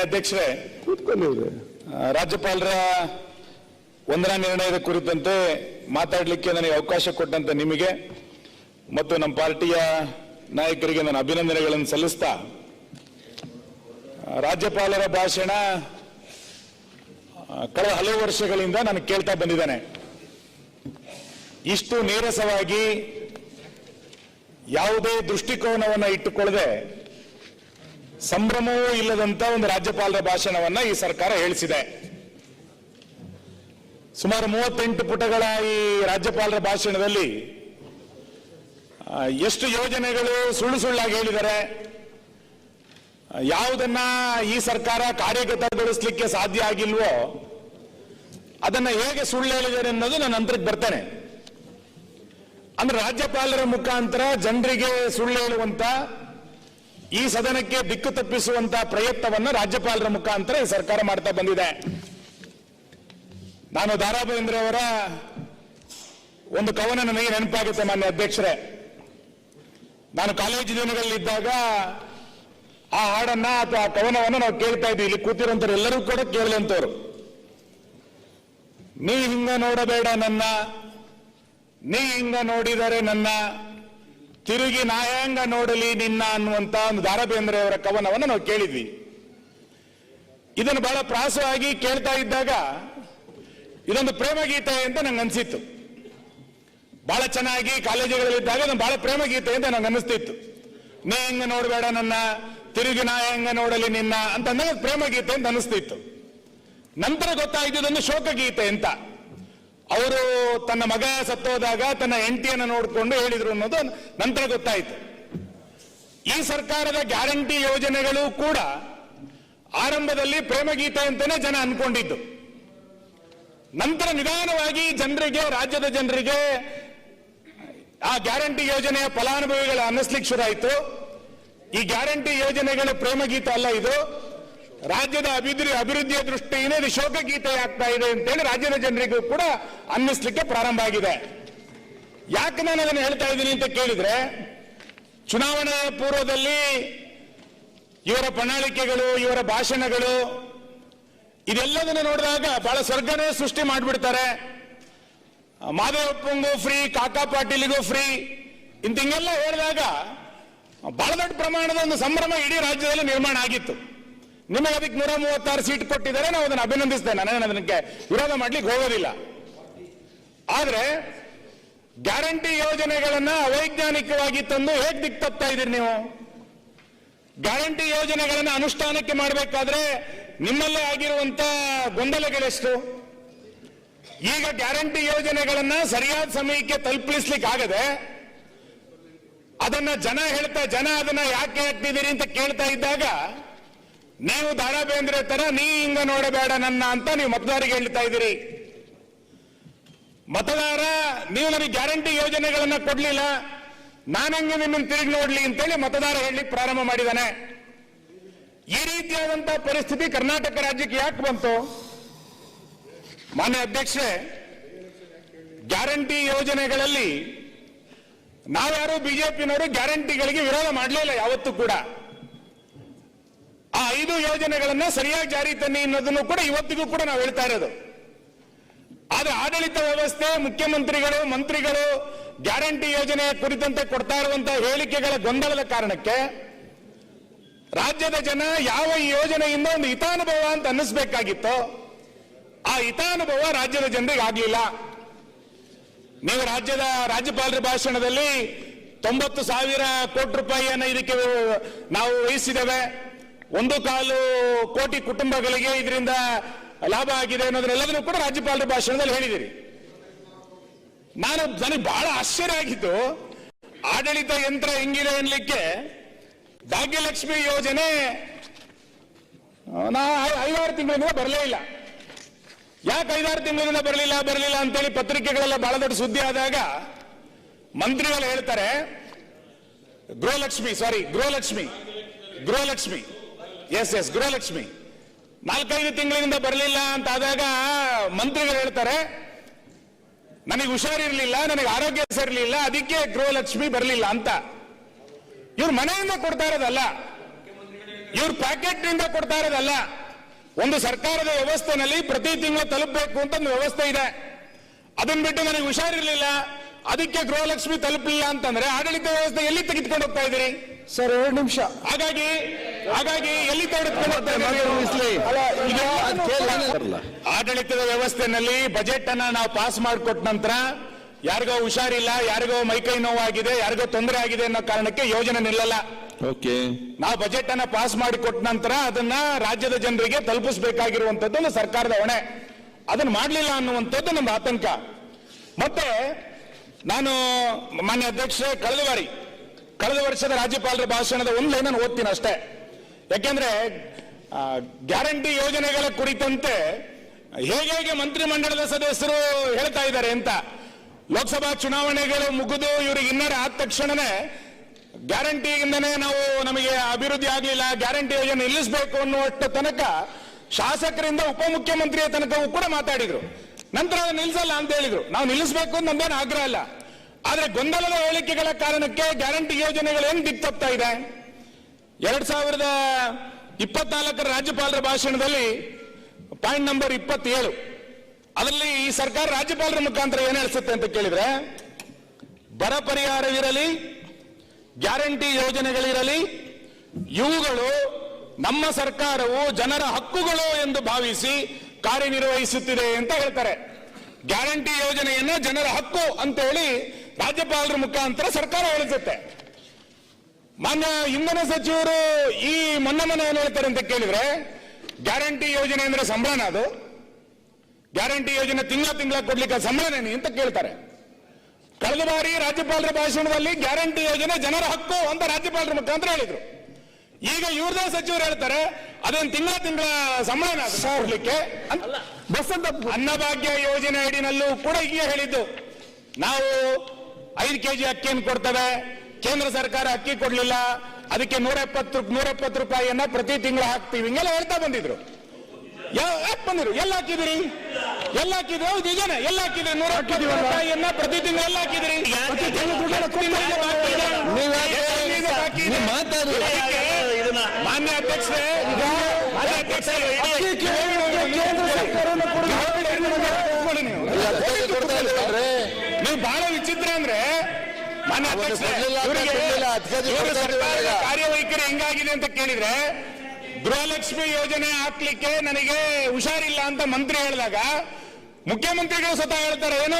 ಮಾನ್ಯ ಅಧ್ಯಕ್ಷರೇ ಕೂತ್ಕೊಂಡಿದ್ರೆ ರಾಜ್ಯಪಾಲರ ವಂದನಾ ನಿರ್ಣಯದ ಕುರಿತಂತೆ ಮಾತಾಡಲಿಕ್ಕೆ ನನಗೆ ಅವಕಾಶ ಕೊಟ್ಟಂತ ನಿಮಗೆ ಮತ್ತು ನಮ್ಮ ಪಾರ್ಟಿಯ ನಾಯಕರಿಗೆ ನಾನು ಅಭಿನಂದನೆಗಳನ್ನು ಸಲ್ಲಿಸ್ತಾ ರಾಜ್ಯಪಾಲರ ಭಾಷಣ ಕಳೆದ ಹಲವು ವರ್ಷಗಳಿಂದ ನಾನು ಕೇಳ್ತಾ ಬಂದಿದ್ದೇನೆ. ಇಷ್ಟು ನೀರಸವಾಗಿ ಯಾವುದೇ ದೃಷ್ಟಿಕೋನವನ್ನು ಇಟ್ಟುಕೊಳ್ಳದೆ ಸಂಭ್ರಮವೂ ಇಲ್ಲದಂತ ಒಂದು ರಾಜ್ಯಪಾಲರ ಭಾಷಣವನ್ನ ಈ ಸರ್ಕಾರ ಹೇಳಿಸಿದೆ. ಸುಮಾರು ಮೂವತ್ತೆಂಟು ಪುಟಗಳ ಈ ರಾಜ್ಯಪಾಲರ ಭಾಷಣದಲ್ಲಿ ಎಷ್ಟು ಯೋಜನೆಗಳು ಸುಳ್ಳು ಸುಳ್ಳಾಗಿ ಹೇಳಿದ್ದಾರೆ ಯಾವುದನ್ನ ಈ ಸರ್ಕಾರ ಕಾರ್ಯಗತಗೊಳಿಸಲಿಕ್ಕೆ ಸಾಧ್ಯ ಆಗಿಲ್ವೋ, ಅದನ್ನ ಹೇಗೆ ಸುಳ್ಳು ಹೇಳಿದ್ದಾರೆ ಅನ್ನೋದು ನಾನು ನಂತರಕ್ಕೆ ಬರ್ತೇನೆ. ಅಂದ್ರೆ ರಾಜ್ಯಪಾಲರ ಮುಖಾಂತರ ಜನರಿಗೆ ಸುಳ್ಳು ಹೇಳುವಂತ ಈ ಸದನಕ್ಕೆ ದಿಕ್ಕು ತಪ್ಪಿಸುವಂತಹ ಪ್ರಯತ್ನವನ್ನ ರಾಜ್ಯಪಾಲರ ಮುಖಾಂತರ ಈ ಸರ್ಕಾರ ಮಾಡ್ತಾ ಬಂದಿದೆ. ನಾನು ದಾರಾ ಅವರ ಒಂದು ಕವನ ನನಗೆ ನೆನಪಾಗುತ್ತೆ ಮಾನ್ಯ ಅಧ್ಯಕ್ಷರೇ. ನಾನು ಕಾಲೇಜು ದಿನಗಳಲ್ಲಿದ್ದಾಗ ಆ ಹಾಡನ್ನ ಅಥವಾ ಆ ಕವನವನ್ನು ನಾವು ಕೇಳ್ತಾ ಇದ್ವಿ. ಇಲ್ಲಿ ಕೂತಿರೋಂಥವ್ರು ಎಲ್ಲರೂ ಕೂಡ ಕೇಳಲಂತವ್ರು. ನೀ ಹಿಂಗ ನೋಡಬೇಡ ನನ್ನ. ನೀ ಹಿಂಗ ನೋಡಿದರೆ ನನ್ನ. ತಿರುಗಿ ನಾಯಾಂಗ ನೋಡಲಿ ನಿನ್ನ ಅನ್ನುವಂತ ಒಂದು ದಾರಬೇಂದ್ರೆಯವರ ಕವನವನ್ನು ನಾವು ಕೇಳಿದ್ವಿ. ಇದನ್ನು ಬಹಳ ಪ್ರಾಸವಾಗಿ ಕೇಳ್ತಾ ಇದ್ದಾಗ ಇದೊಂದು ಪ್ರೇಮ ಗೀತೆ ಅಂತ ನಂಗೆ ಅನಿಸಿತ್ತು. ಬಹಳ ಚೆನ್ನಾಗಿ ಕಾಲೇಜುಗಳಲ್ಲಿದ್ದಾಗ ಇದೊಂದು ಬಹಳ ಪ್ರೇಮ ಗೀತೆ ಅಂತ ನಂಗೆ ಅನಿಸ್ತಿತ್ತು. ನೀ ಹೆಂಗ ನೋಡಬೇಡ ನನ್ನ, ತಿರುಗಿ ನಾಯಂಗ ನೋಡಲಿ ನಿನ್ನ ಅಂತ ಅಂದಾಗ ಪ್ರೇಮಗೀತೆ ಪ್ರೇಮ ಗೀತೆ ಅಂತ ಅನಿಸ್ತಿತ್ತು. ನಂತರ ಗೊತ್ತಾಯ್ತು ಶೋಕ ಗೀತೆ ಅಂತ. ಅವರು ತನ್ನ ಮಗ ಸತ್ತೋದಾಗ ತನ್ನ ಹೆಂಡತಿಯನ್ನು ನೋಡಿಕೊಂಡು ಹೇಳಿದ್ರು ಅನ್ನೋದು ನಂತರ ಗೊತ್ತಾಯಿತು. ಈ ಸರ್ಕಾರದ ಗ್ಯಾರಂಟಿ ಯೋಜನೆಗಳು ಕೂಡ ಆರಂಭದಲ್ಲಿ ಪ್ರೇಮಗೀತೆ ಅಂತಾನೆ ಜನ ಅನ್ಕೊಂಡಿದ್ದು. ನಂತರ ನಿಧಾನವಾಗಿ ಜನರಿಗೆ, ರಾಜ್ಯದ ಜನರಿಗೆ ಆ ಗ್ಯಾರಂಟಿ ಯೋಜನೆಯ ಫಲಾನುಭವಿಗಳ ಅನ್ನಿಸ್ಲಿಕ್ಕೆ ಶುರುವಾಯಿತು ಈ ಗ್ಯಾರಂಟಿ ಯೋಜನೆಗಳು ಪ್ರೇಮಗೀತೆ ಅಲ್ಲ ಇದು. ರಾಜ್ಯದ ಅಭಿವೃದ್ಧಿ ಅಭಿವೃದ್ಧಿಯ ದೃಷ್ಟಿಯಿಂದ ಇದು ಶೋಕಗೀತೆ ಆಗ್ತಾ ಇದೆ ಅಂತೇಳಿ ರಾಜ್ಯದ ಜನರಿಗೂ ಕೂಡ ಅನ್ನಿಸ್ಲಿಕ್ಕೆ ಪ್ರಾರಂಭ ಆಗಿದೆ. ಯಾಕೆ ನಾನು ಅದನ್ನು ಹೇಳ್ತಾ ಇದ್ದೀನಿ ಅಂತ ಕೇಳಿದ್ರೆ, ಚುನಾವಣಾ ಪೂರ್ವದಲ್ಲಿ ಇವರ ಪ್ರಣಾಳಿಕೆಗಳು, ಇವರ ಭಾಷಣಗಳು ಇದೆಲ್ಲದನ್ನು ನೋಡಿದಾಗ ಬಹಳ ಸ್ವರ್ಗನೇ ಸೃಷ್ಟಿ ಮಾಡಿಬಿಡ್ತಾರೆ. ಮಾದೇವಪ್ಪಂಗೂ ಫ್ರೀ, ಕಾಕಾ ಪಾಟೀಲಿಗೂ ಫ್ರೀ, ಇಂತಿಂಗೆಲ್ಲ ಹೇಳಿದಾಗ ಬಹಳ ದೊಡ್ಡ ಪ್ರಮಾಣದ ಒಂದು ಸಂಭ್ರಮ ಇಡೀ ರಾಜ್ಯದಲ್ಲಿ ನಿರ್ಮಾಣ ಆಗಿತ್ತು. ನಿಮಗೆ ಅದಕ್ಕೆ ನೂರ ಮೂವತ್ತಾರು ಸೀಟ್ ಕೊಟ್ಟಿದ್ದಾರೆ, ನಾವು ಅದನ್ನು ಅಭಿನಂದಿಸ್ತೇನೆ. ನಾನು ಅದಕ್ಕೆ ವಿರೋಧ ಮಾಡ್ಲಿಕ್ಕೆ ಹೋಗೋದಿಲ್ಲ. ಆದರೆ ಗ್ಯಾರಂಟಿ ಯೋಜನೆಗಳನ್ನ ಅವೈಜ್ಞಾನಿಕವಾಗಿ ತಂದು ಹೇಗೆ ದಿಕ್ ತಪ್ತಾ ಇದ್ದೀರಿ ನೀವು? ಗ್ಯಾರಂಟಿ ಯೋಜನೆಗಳನ್ನ ಅನುಷ್ಠಾನಕ್ಕೆ ಮಾಡಬೇಕಾದ್ರೆ ನಿಮ್ಮಲ್ಲೇ ಆಗಿರುವಂತ ಗೊಂದಲಗಳೆಷ್ಟು ಈಗ ಗ್ಯಾರಂಟಿ ಯೋಜನೆಗಳನ್ನ ಸರಿಯಾದ ಸಮಯಕ್ಕೆ ತಲುಪಿಸ್ಲಿಕ್ಕೆ ಆಗದೆ ಅದನ್ನ ಜನ ಹೇಳ್ತಾ, ಜನ ಅದನ್ನ ಯಾಕೆ ಹಾಕ್ತಿದ್ದೀರಿ ಅಂತ ಕೇಳ್ತಾ ಇದ್ದಾಗ ನೀವು ದಾರಾ ಬೇಂದ್ರೆ ತರ ನೀ ಹಿಂಗ ನೋಡಬೇಡ ನನ್ನ ಅಂತ ನೀವು ಮತದಾರಿಗೆ ಹೇಳ್ತಾ ಇದ್ದೀರಿ. ಮತದಾರ, ನೀವು ನನಗೆ ಗ್ಯಾರಂಟಿ ಯೋಜನೆಗಳನ್ನ ಕೊಡ್ಲಿಲ್ಲ. ನಾನಂಗೆ ನಿಮ್ಮನ್ನು ತಿರುಗಿ ನೋಡ್ಲಿ ಅಂತೇಳಿ ಮತದಾರ ಹೇಳಿ ಪ್ರಾರಂಭ ಮಾಡಿದ್ದಾನೆ ಈ ರೀತಿಯಾದಂತಹ ಪರಿಸ್ಥಿತಿ ಕರ್ನಾಟಕ ರಾಜ್ಯಕ್ಕೆ ಯಾಕೆ ಬಂತು? ಮಾನ್ಯ ಅಧ್ಯಕ್ಷರೇ, ಗ್ಯಾರಂಟಿ ಯೋಜನೆಗಳಲ್ಲಿ ನಾವ್ಯಾರು ಬಿಜೆಪಿನವರು ಗ್ಯಾರಂಟಿಗಳಿಗೆ ವಿರೋಧ ಮಾಡಲಿಲ್ಲ ಯಾವತ್ತೂ ಕೂಡ. ಆ ಐದು ಯೋಜನೆಗಳನ್ನ ಸರಿಯಾಗಿ ಜಾರಿ ತನ್ನಿ ಅನ್ನೋದನ್ನು ಕೂಡ ಇವತ್ತಿಗೂ ಕೂಡ ನಾವು ಹೇಳ್ತಾ ಇರೋದು. ಆದ್ರೆ ಆಡಳಿತ ವ್ಯವಸ್ಥೆ, ಮುಖ್ಯಮಂತ್ರಿಗಳು, ಮಂತ್ರಿಗಳು ಗ್ಯಾರಂಟಿ ಯೋಜನೆ ಕುರಿತಂತೆ ಕೊಡ್ತಾ ಇರುವಂತಹ ಹೇಳಿಕೆಗಳ ಗೊಂದಲದ ಕಾರಣಕ್ಕೆ ರಾಜ್ಯದ ಜನ ಯಾವ ಯೋಜನೆಯಿಂದ ಒಂದು ಹಿತಾನುಭವ ಅಂತ ಅನ್ನಿಸ್ಬೇಕಾಗಿತ್ತು, ಆ ಹಿತಾನುಭವ ರಾಜ್ಯದ ಜನರಿಗೆ ಆಗ್ಲಿಲ್ಲ. ನೀವು ರಾಜ್ಯದ ರಾಜ್ಯಪಾಲರ ಭಾಷಣದಲ್ಲಿ ತೊಂಬತ್ತು ಸಾವಿರ ಕೋಟಿ ರೂಪಾಯಿಯನ್ನು ಇದಕ್ಕೆ ನಾವು ವಹಿಸಿದ್ದೇವೆ. ಒಂದು ಕಾಲು ಕೋಟಿ ಕುಟುಂಬಗಳಿಗೆ ಇದರಿಂದ ಲಾಭ ಆಗಿದೆ ಅನ್ನೋದನ್ನೆಲ್ಲದನ್ನು ಕೂಡ ರಾಜ್ಯಪಾಲರ ಭಾಷಣದಲ್ಲಿ ಹೇಳಿದಿರಿ. ನಾನು ನನಗೆ ಬಹಳ ಆಶ್ಚರ್ಯ ಆಗಿತ್ತು. ಆಡಳಿತ ಯಂತ್ರ ಹೆಂಗಿದೆ ಅನ್ಲಿಕ್ಕೆ ಭಾಗ್ಯಲಕ್ಷ್ಮಿ ಯೋಜನೆ, ನಾ ಐದಾರು ತಿಂಗಳಿಂದ ಬರಲೇ ಇಲ್ಲ. ಯಾಕೆ ಐದಾರು ತಿಂಗಳಿಂದ ಬರಲಿಲ್ಲ ಬರಲಿಲ್ಲ ಅಂತೇಳಿ ಪತ್ರಿಕೆಗಳೆಲ್ಲ ಬಹಳ ದೊಡ್ಡ ಸುದ್ದಿ ಆದಾಗ ಮಂತ್ರಿಗಳು ಹೇಳ್ತಾರೆ, Gruhalakshmi sorry Gruhalakshmi Gruhalakshmi. Yes yes Gruhalakshmi. ನಾಲ್ಕೈದು ತಿಂಗಳಿಂದ ಬರಲಿಲ್ಲ ಅಂತ ಆದಾಗ ಮಂತ್ರಿಗಳು ಹೇಳ್ತಾರೆ ನನಗೆ ಹುಷಾರಿರ್ಲಿಲ್ಲ ನನಗೆ ಆರೋಗ್ಯ ಸರಿಲಿಲ್ಲ ಅದಕ್ಕೆ ಗೃಹಲಕ್ಷ್ಮಿ ಬರಲಿಲ್ಲ ಅಂತ. ಇವ್ರು ಮನೆಯಿಂದ ಕೊಡ್ತಾ ಇರೋದಲ್ಲ ಇವ್ರು ಪ್ಯಾಕೆಟ್ನಿಂದ ಕೊಡ್ತಾ ಇರೋದಲ್ಲ ಒಂದು ಸರ್ಕಾರದ ವ್ಯವಸ್ಥೆನಲ್ಲಿ ಪ್ರತಿ ತಿಂಗಳು ತಲುಪಬೇಕು ಅಂತ ಒಂದು ವ್ಯವಸ್ಥೆ ಇದೆ. ಅದನ್ನ ಬಿಟ್ಟು ನನಗೆ ಹುಷಾರಿರ್ಲಿಲ್ಲ ಅದಕ್ಕೆ ಗೃಹಲಕ್ಷ್ಮಿ ತಲುಪಲಿಲ್ಲ ಅಂತಂದ್ರೆ ಆಡಳಿತ ವ್ಯವಸ್ಥೆ ಎಲ್ಲಿ ತೆಗೆದುಕೊಂಡು ಹೋಗ್ತಾ ಇದ್ದೀರಿ? ಸರ್ ಎರಡು ನಿಮಿಷ. ಹಾಗಾಗಿ ಹಾಗಾಗಿ ಎಲ್ಲಿ ಆಡಳಿತದ ವ್ಯವಸ್ಥೆನಲ್ಲಿ ಬಜೆಟ್ ಅನ್ನ ನಾವು ಪಾಸ್ ಮಾಡಿಕೊಟ್ಟ ನಂತರ ಯಾರಿಗೋ ಹುಷಾರಿಲ್ಲ ಯಾರಿಗೋ ಮೈಕೈ ನೋವಾಗಿದೆ ಯಾರಿಗೋ ತೊಂದರೆ ಆಗಿದೆ ಅನ್ನೋ ಕಾರಣಕ್ಕೆ ಯೋಜನೆ ನಿಲ್ಲಲ್ಲ. ಓಕೆ. ನಾವು ಬಜೆಟ್ ಅನ್ನ ಪಾಸ್ ಮಾಡಿಕೊಟ್ಟ ನಂತರ ಅದನ್ನ ರಾಜ್ಯದ ಜನರಿಗೆ ತಲುಪಿಸಬೇಕಾಗಿರುವಂತದ್ದು ಒಂದು ಸರ್ಕಾರದ ಹೊಣೆ. ಅದನ್ನ ಮಾಡಲಿಲ್ಲ ಅನ್ನುವಂಥದ್ದು ನಮ್ಮ ಆತಂಕ. ಮತ್ತೆ ನಾನು ಮಾನ್ಯ ಅಧ್ಯಕ್ಷರೇ ಕಳೆದ ಬಾರಿ ಕಳೆದ ವರ್ಷದ ರಾಜ್ಯಪಾಲರ ಭಾಷಣದ ಒಂದು ಲೈನನ್ನು ಓದ್ತೀನಿ ಅಷ್ಟೇ. ಯಾಕೆಂದ್ರೆ ಗ್ಯಾರಂಟಿ ಯೋಜನೆಗಳ ಕುರಿತಂತೆ ಹೇಗೆ ಹೇಗೆ ಮಂತ್ರಿಮಂಡಲದ ಸದಸ್ಯರು ಹೇಳ್ತಾ ಇದ್ದಾರೆ ಅಂತ. ಲೋಕಸಭಾ ಚುನಾವಣೆಗಳು ಮುಗಿದು ಇವ್ರಿಗೆ ಇನ್ನರ ಆದ ತಕ್ಷಣನೇ ಗ್ಯಾರಂಟಿಯಿಂದನೇ ನಾವು ನಮಗೆ ಅಭಿವೃದ್ಧಿ ಆಗಲಿಲ್ಲ, ಗ್ಯಾರಂಟಿ ಯೋಜನೆ ನಿಲ್ಲಿಸಬೇಕು ಅನ್ನುವಷ್ಟು ತನಕ ಶಾಸಕರಿಂದ ಉಪಮುಖ್ಯಮಂತ್ರಿಯ ತನಕವೂ ಕೂಡ ಮಾತಾಡಿದ್ರು. ನಂತರ ನಿಲ್ಲಿಸಲ್ಲ ಅಂತ ಹೇಳಿದ್ರು. ನಾವು ನಿಲ್ಲಿಸಬೇಕು ಅಂತ ನಮ್ದೇನು ಆಗ್ರಹ ಇಲ್ಲ. ಆದ್ರೆ ಗೊಂದಲದ ಹೇಳಿಕೆಗಳ ಕಾರಣಕ್ಕೆ ಗ್ಯಾರಂಟಿ ಯೋಜನೆಗಳು ಏನ್ ದಿಕ್ ತಪ್ತಾ ಇದೆ? ಎರಡ್ ಸಾವಿರದ ಇಪ್ಪತ್ನಾಲ್ಕರ ರಾಜ್ಯಪಾಲರ ಭಾಷಣದಲ್ಲಿ ಪಾಯಿಂಟ್ ನಂಬರ್ ಇಪ್ಪತ್ತೇಳು. ಅದರಲ್ಲಿ ಈ ಸರ್ಕಾರ ರಾಜ್ಯಪಾಲರ ಮುಖಾಂತರ ಏನ್ ಹೇಳಿಸುತ್ತೆ ಅಂತ ಕೇಳಿದ್ರೆ, ಬರ ಪರಿಹಾರವಿರಲಿ, ಗ್ಯಾರಂಟಿ ಯೋಜನೆಗಳಿರಲಿ, ಇವುಗಳು ನಮ್ಮ ಸರ್ಕಾರವು ಜನರ ಹಕ್ಕುಗಳು ಎಂದು ಭಾವಿಸಿ ಕಾರ್ಯನಿರ್ವಹಿಸುತ್ತಿದೆ ಅಂತ ಹೇಳ್ತಾರೆ. ಗ್ಯಾರಂಟಿ ಯೋಜನೆಯನ್ನ ಜನರ ಹಕ್ಕು ಅಂತ ಹೇಳಿ ರಾಜ್ಯಪಾಲರ ಮುಖಾಂತರ ಸರ್ಕಾರ ಹೇಳಿಸುತ್ತೆ ಮಾನ್ಯ ಇಂಧನ ಸಚಿವರು ಈ ಮೊನ್ನೆ ಮೊನ್ನೆ ಏನ್ ಹೇಳ್ತಾರೆ ಅಂತ ಕೇಳಿದ್ರೆ ಗ್ಯಾರಂಟಿ ಯೋಜನೆ ಅಂದ್ರೆ ಸಂಬಳನ ಅದು. ಗ್ಯಾರಂಟಿ ಯೋಜನೆ ತಿಂಗಳ ತಿಂಗಳ ಕೊಡ್ಲಿಕ್ಕೆ ಸಂಬಳನೇ ಅಂತ ಕೇಳ್ತಾರೆ. ಕಳೆದ ಬಾರಿ ರಾಜ್ಯಪಾಲರ ಭಾಷಣದಲ್ಲಿ ಗ್ಯಾರಂಟಿ ಯೋಜನೆ ಜನರ ಹಕ್ಕು ಅಂತ ರಾಜ್ಯಪಾಲರ ಮುಖಾಂತರ ಹೇಳಿದ್ರು. ಈಗ ಇವ್ರದೇ ಸಚಿವರು ಹೇಳ್ತಾರೆ ಅದೊಂದು ತಿಂಗಳ ತಿಂಗಳ ಸಂಬಳನ ಕೊಡ್ಲಿಕ್ಕೆ ಅನ್ನಭಾಗ್ಯ ಯೋಜನೆ ಅಡಿನಲ್ಲೂ ಕೂಡ ಹೀಗೆ ಹೇಳಿದ್ದು. ನಾವು ಐದು ಕೆಜಿ ಅಕ್ಕಿಯನ್ನು ಕೊಡ್ತೇವೆ ಕೇಂದ್ರ ಸರ್ಕಾರ ಅಕ್ಕಿ ಕೊಡ್ಲಿಲ್ಲ ಅದಕ್ಕೆ ನೂರ ಎಪ್ಪತ್ತು ನೂರ ಎಪ್ಪತ್ತು ರೂಪಾಯಿಯನ್ನ ಪ್ರತಿ ತಿಂಗಳು ಹಾಕ್ತೀವಿ. ಹಿಂಗೆಲ್ಲ ಹೇಳ್ತಾ ಬಂದಿದ್ರು. ಯಾಕೆ ಬಂದಿರು ಎಲ್ಲ ಹಾಕಿದಿರಿ? ಎಲ್ಲ ಹಾಕಿದ್ರು? ಹೌದು ಎಲ್ಲ ಹಾಕಿದ್ರಿ? ನೂರ ಎಪ್ಪತ್ತು ರೂಪಾಯಿಯನ್ನ ಪ್ರತಿ ತಿಂಗಳು ಎಲ್ಲ ಹಾಕಿದ್ರಿ? ಮಾನ್ಯ ಅಧ್ಯಕ್ಷರೇ ಮಾನ್ಯ ಅಧ್ಯಕ್ಷರೇ ಕಾರ್ಯವೈಖರಿ ಹೆಂಗಾಗಿದೆ ಅಂತ ಕೇಳಿದ್ರೆ ಗೃಹಲಕ್ಷ್ಮಿ ಯೋಜನೆ ಹಾಕ್ಲಿಕ್ಕೆ ನನಗೆ ಹುಷಾರಿಲ್ಲ ಅಂತ ಮಂತ್ರಿ ಹೇಳಿದಾಗ ಮುಖ್ಯಮಂತ್ರಿಗಳು ಸ್ವತಃ ಹೇಳ್ತಾರೆ ಏನು?